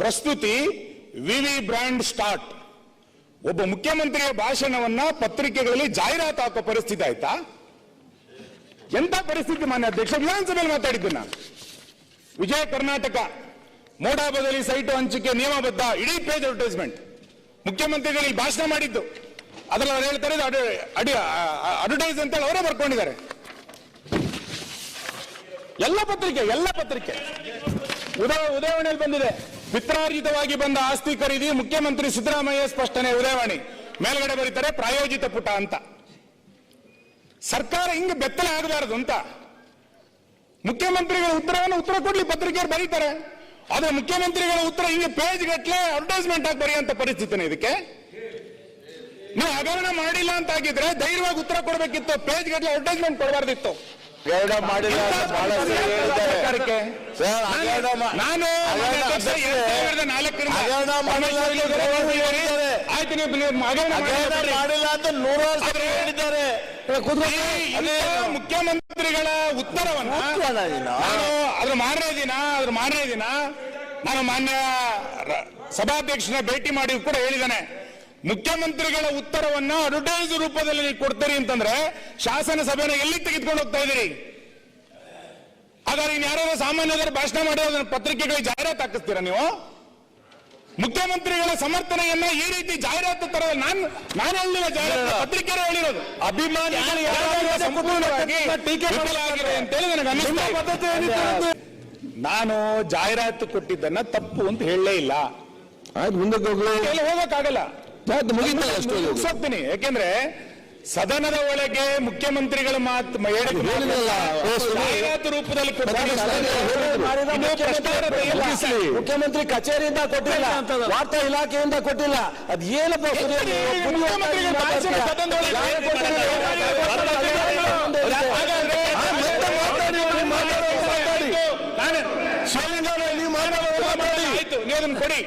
ಪ್ರಸ್ತುತಿ ವಿವಿ ಬ್ರ್ಯಾಂಡ್ ಸ್ಟಾರ್ಟ್. ಒಬ್ಬ ಮುಖ್ಯಮಂತ್ರಿಯ ಭಾಷಣವನ್ನ ಪತ್ರಿಕೆಗಳಲ್ಲಿ ಜಾಹೀರಾತು ಹಾಕೋ ಪರಿಸ್ಥಿತಿ ಆಯ್ತಾ? ಎಂತ ಪರಿಸ್ಥಿತಿ ಮಾನ್ಯ ಅಧ್ಯಕ್ಷ? ವಿಧಾನಸಭೆಯಲ್ಲಿ ಮಾತಾಡಿದ್ದು ನಾನು. ವಿಜಯ ಕರ್ನಾಟಕ. ಮೋಡಾ ಬದಲಿ ಸೈಟು ಹಂಚಿಕೆ ನಿಯಮಬದ್ಧ, ಇಡೀ ಪೇಜ್ ಅಡ್ವರ್ಟೈಸ್ಮೆಂಟ್ ಮುಖ್ಯಮಂತ್ರಿಗಳು ಇಲ್ಲಿ ಭಾಷಣ ಮಾಡಿದ್ದು. ಅದ್ರಲ್ಲಿ ಅವ್ರು ಹೇಳ್ತಾರೆ ಅಡ್ವರ್ಟೈಸ್ ಅಂತ ಹೇಳಿ ಅವರೇ ಬರ್ಕೊಂಡಿದ್ದಾರೆ. ಎಲ್ಲ ಪತ್ರಿಕೆ ಎಲ್ಲ ಪತ್ರಿಕೆ. ಉದಯ, ಉದಯವಾಣಿಯಲ್ಲಿ ಬಂದಿದೆ. ಪಿತ್ರಾರ್ಜಿತವಾಗಿ ಬಂದ ಆಸ್ತಿ ಖರೀದಿ ಮುಖ್ಯಮಂತ್ರಿ ಸಿದ್ದರಾಮಯ್ಯ ಸ್ಪಷ್ಟನೆ, ಉದಯವಾಣಿ. ಮೇಲ್ಗಡೆ ಬರೀತಾರೆ ಪ್ರಾಯೋಜಿತ ಪುಟ ಅಂತ. ಸರ್ಕಾರ ಹಿಂಗೆ ಬೆತ್ತಲೆ ಆಗಬಾರದು ಅಂತ. ಮುಖ್ಯಮಂತ್ರಿಗಳ ಉತ್ತರವನ್ನು ಉತ್ತರ ಕೊಡ್ಲಿ ಪತ್ರಿಕೆಯವರು ಬರೀತಾರೆ. ಆದ್ರೆ ಮುಖ್ಯಮಂತ್ರಿಗಳ ಉತ್ತರ ಹಿಂಗೆ ಪೇಜ್ ಗಟ್ಟಲೆ ಅಡ್ವರ್ಟೈಸ್ಮೆಂಟ್ ಆಗಿ ಬರೆಯುವಂತ ಪರಿಸ್ಥಿತಿನೇ ಇದಕ್ಕೆ. ನೀವು ಹಗರಣ ಮಾಡಿಲ್ಲ ಅಂತ ಆಗಿದ್ರೆ ಧೈರ್ಯವಾಗಿ ಉತ್ತರ ಕೊಡಬೇಕಿತ್ತು ಪೇಜ್ ಗಟ್ಟಲೆ ಅಡ್ವರ್ಟೈಸ್ಮೆಂಟ್ ಕೊಡಬಾರ್ದಿತ್ತು ಮಾಡಿಲ್ಲ ನಾನು ನಾಲ್ಕರಿಂದ ಆಯ್ತು ಮಾಡಿಲ್ಲ. ಅಂತ ನೂರಾರು ಸರಿ ಹೇಳಿದ್ದಾರೆ. ಮುಖ್ಯಮಂತ್ರಿಗಳ ಉತ್ತರವನ್ನ ನಾನು ಅದ್ರ ಮಾರನೇ ದಿನ ಅದ್ರ ಮಾರನೇ ದಿನ ನಾನು ಮಾನ್ಯ ಸಭಾಧ್ಯಕ್ಷನ ಭೇಟಿ ಮಾಡಿ ಕೂಡ ಹೇಳಿದ್ದೇನೆ. ಮುಖ್ಯಮಂತ್ರಿಗಳ ಉತ್ತರವನ್ನ ಅಡ್ವರ್ಟೈಸ್ ರೂಪದಲ್ಲಿ ನೀವು ಕೊಡ್ತೀರಿ ಅಂತಂದ್ರೆ ಶಾಸನ ಸಭೆನ ಎಲ್ಲಿ ತೆಗೆದುಕೊಂಡು ಹೋಗ್ತಾ ಇದ್ದೀರಿ? ಹಾಗಾದ್ರೆ ಇನ್ ಯಾರಾದ್ರೂ ಸಾಮಾನ್ಯ ಭಾಷಣ ಮಾಡಿ ಪತ್ರಿಕೆಗಳಿಗೆ ಜಾಹೀರಾತು ಹಾಕಿಸ್ತೀರಾ ನೀವು? ಮುಖ್ಯಮಂತ್ರಿಗಳ ಸಮರ್ಥನೆಯನ್ನ ಈ ರೀತಿ ಜಾಹೀರಾತು ತರ ನಾನು ನಾನು ಹೇಳಿಲ್ಲ ಜಾಹೀರಾತು ಪತ್ರಿಕೆಯರು ಹೇಳಿರೋದು. ಅಭಿಮಾನಿಗಳು ನಾನು ಜಾಹೀರಾತು ಕೊಟ್ಟಿದ್ದನ್ನ ತಪ್ಪು ಅಂತ ಹೇಳಲೇ ಇಲ್ಲ. ಆಯ್ತು ಮುಂದಕ್ಕೆ ಹೋಗಕ್ಕಾಗಲ್ಲ. ಮುಗಿಸ್ತೀನಿ. ಯಾಕೆಂದ್ರೆ ಸದನದ ಒಳಗೆ ಮುಖ್ಯಮಂತ್ರಿಗಳ ಮಾತು ರೂಪದಲ್ಲಿ ಮುಖ್ಯಮಂತ್ರಿ ಕಚೇರಿಯಿಂದ ಕೊಟ್ಟಿಲ್ಲ. ವಾರ್ತಾ ಇಲಾಖೆಯಿಂದ ಕೊಟ್ಟಿಲ್ಲ. ಅದ್ ಏನಪ್ಪ ಸುರೇಶ್? ಎತ್ತಿ ಮುಖ್ಯಮಂತ್ರಿಗಳ ಭಾಷಣ ಸದನದೊಳಗೆ ಯಾರು ಕೊಟ್ಟಿಲ್ಲ? ಹಾಗಾದ್ರೆ ನಾನು ಅದನ್ನ ಕೊಡಿ.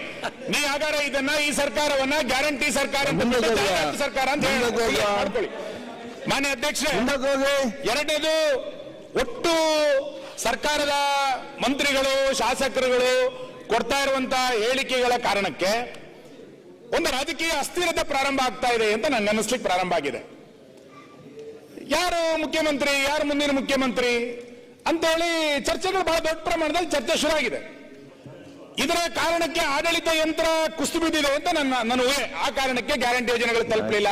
ನೀ ಹಾಗಾರ ಇದನ್ನ ಈ ಸರ್ಕಾರವನ್ನ ಗ್ಯಾರಂಟಿ ಸರ್ಕಾರ ಅಂತ ಸರ್ಕಾರ ಅಂತ ಹೇಳಿ. ಮಾಡ್ಕೊಳ್ಳಿ? ಮಾನ್ಯ ಅಧ್ಯಕ್ಷ ಎರಡನೇದು ಒಟ್ಟು ಸರ್ಕಾರದ ಮಂತ್ರಿಗಳು ಶಾಸಕರುಗಳು ಕೊಡ್ತಾ ಇರುವಂತ ಹೇಳಿಕೆಗಳ ಕಾರಣಕ್ಕೆ ಒಂದು ರಾಜಕೀಯ ಅಸ್ಥಿರತೆ ಪ್ರಾರಂಭ ಆಗ್ತಾ ಇದೆ ಅಂತ ನನ್ನ ಅನಿಸ್ಲಿಕ್ಕೆ ಪ್ರಾರಂಭ ಆಗಿದೆ. ಯಾರು ಮುಖ್ಯಮಂತ್ರಿ ಯಾರು ಮುಂದಿನ ಮುಖ್ಯಮಂತ್ರಿ ಅಂತೇಳಿ ಚರ್ಚೆಗಳು ಬಹಳ ದೊಡ್ಡ ಪ್ರಮಾಣದಲ್ಲಿ ಚರ್ಚೆ ಶುರುವಾಗಿದೆ ಇದರ ಕಾರಣಕ್ಕೆ ಆಡಳಿತ ಯಂತ್ರ ಕುಸಿದು ಬಿದ್ದಿದೆ ಅಂತ ನನ್ನ ನನ್ನ ಊಹೆ. ಆ ಕಾರಣಕ್ಕೆ ಗ್ಯಾರಂಟಿ ಯೋಜನೆಗಳು ತಲುಪಲಿಲ್ಲ.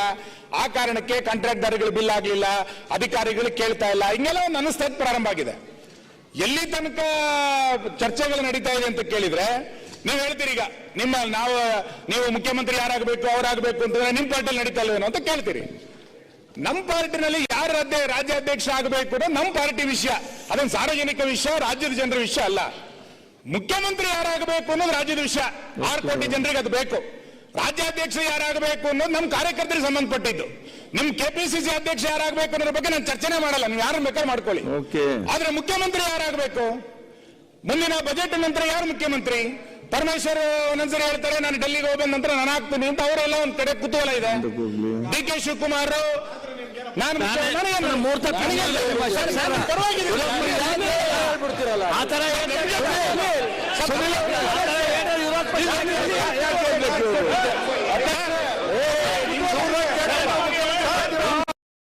ಆ ಕಾರಣಕ್ಕೆ ಕಾಂಟ್ರಾಕ್ಟರ್ಗಳು ಬಿಲ್ ಆಗಲಿಲ್ಲ. ಅಧಿಕಾರಿಗಳು ಕೇಳ್ತಾ ಇಲ್ಲ. ಹಿಂಗೆಲ್ಲ ಒಂದು ಅನಿಸ್ತಾ ಪ್ರಾರಂಭ ಆಗಿದೆ. ಎಲ್ಲಿ ತನಕ ಚರ್ಚೆಗಳು ನಡೀತಾ ಇದೆ ಅಂತ ಕೇಳಿದ್ರೆ, ನೀವು ಹೇಳ್ತೀರಿ ಈಗ, ನಿಮ್ಮ ನಾವು, ನೀವು ಮುಖ್ಯಮಂತ್ರಿ ಯಾರಾಗಬೇಕು, ಅವರಾಗಬೇಕು ಅಂತಂದ್ರೆ ನಿಮ್ಮ ಪಾರ್ಟಿಯಲ್ಲಿ ನಡೀತಾ ಅಂತ ಕೇಳ್ತೀರಿ. ನಮ್ಮ ಪಾರ್ಟಿನಲ್ಲಿ ಯಾರು ರಾಜ್ಯ ರಾಜ್ಯಾಧ್ಯಕ್ಷ ಆಗಬೇಕು ನಮ್ಮ ಪಾರ್ಟಿ ವಿಷಯ. ಅದೊಂದು ಸಾರ್ವಜನಿಕ ವಿಷಯ, ರಾಜ್ಯದ ಜನರ ವಿಷಯ ಅಲ್ಲ. ಮುಖ್ಯಮಂತ್ರಿ ಯಾರಾಗಬೇಕು ಅನ್ನೋದು ರಾಜ್ಯದ ವಿಷಯ. ಆರು ಕೋಟಿ ಜನರಿಗೆ ಅದು ಬೇಕು. ರಾಜ್ಯಾಧ್ಯಕ್ಷ ಯಾರಾಗಬೇಕು ಅನ್ನೋದು ನಮ್ಮ ಕಾರ್ಯಕರ್ತರಿಗೆ ಸಂಬಂಧಪಟ್ಟಿದ್ದು. ನಿಮ್ ಕೆಪಿಸಿಸಿ ಅಧ್ಯಕ್ಷ ಯಾರಾಗಬೇಕು ಅನ್ನೋದ್ರ ಬಗ್ಗೆ ನಾನು ಚರ್ಚೆನೆ ಮಾಡಲ್ಲ. ನೀವು ಯಾರು ಬೇಕಾದ್ರೆ ಮಾಡ್ಕೊಳ್ಳಿ. ಓಕೆ. ಆದ್ರೆ ಮುಖ್ಯಮಂತ್ರಿ ಯಾರಾಗಬೇಕು? ಮುಂದಿನ ಬಜೆಟ್ ನಂತರ ಯಾರು ಮುಖ್ಯಮಂತ್ರಿ? ಪರಮೇಶ್ವರ್ ಒಂದೊಂದ್ಸರಿ ಹೇಳ್ತಾರೆ ನಾನು ಡೆಲ್ಲಿಗೆ ಹೋಗ್ಬೇಕು ನಂತರ ನಾನು ಆಗ್ತೀನಿ ಅಂತ ಅವರೆಲ್ಲ ಒಂದ್ ಕಡೆ ಕುತೂಹಲ ಇದೆ. D K Shivakumar? ನಾನು ಪರವಾಗಿಲ್ಲ. ಅವ್ರೆ, ಆ ತರ ಹೇಳಿದ್ರೆ